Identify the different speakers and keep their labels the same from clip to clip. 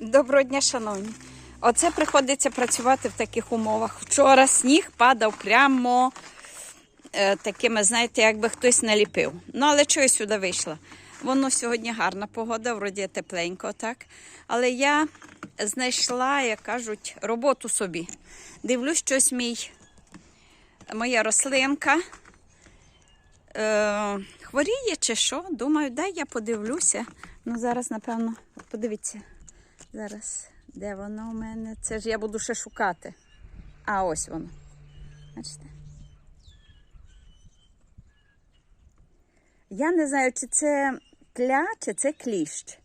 Speaker 1: Доброго дня, шановні. Оце приходиться працювати в таких умовах. Вчора сніг падав прямо е, такими, знаєте, якби хтось наліпив. Ну, але чого я сюди вийшла? Воно сьогодні гарна погода, вроді тепленько, так. Але я знайшла, як кажуть, роботу собі. Дивлюсь, щось мій, моя рослинка. Е, хворіє чи що? Думаю, дай я подивлюся. Ну, зараз, напевно, подивіться. Зараз, де воно у мене? Це ж я буду ще шукати. А ось воно. Бачите? Я не знаю, чи це тля, чи це кліщ.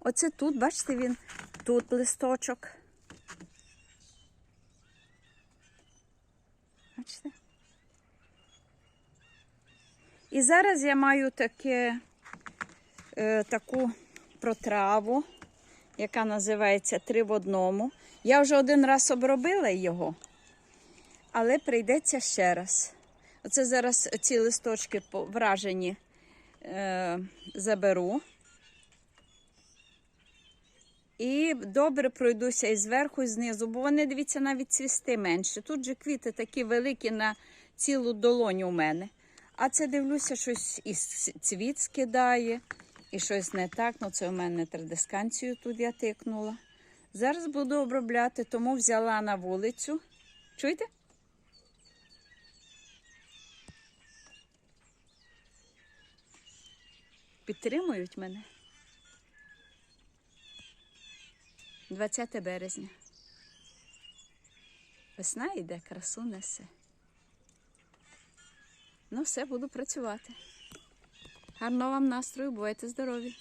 Speaker 1: Оце тут, бачите, він тут листочок. Бачите? І зараз я маю таке, е, таку протраву, яка називається три в одному. Я вже один раз обробила його, але прийдеться ще раз. Оце зараз ці листочки вражені е, заберу. І добре пройдуся і зверху, і знизу, бо вони, дивіться, навіть цвісти менше. Тут же квіти такі великі на цілу долоню у мене. А це дивлюся, щось і цвіт скидає, і щось не так. Ну, це у мене традисканцію тут я тикнула. Зараз буду обробляти, тому взяла на вулицю. Чуєте? Підтримують мене. 20 березня. Весна йде, красу несе. Ну, все, буду працювати. Гарного вам настрою, бувайте здорові!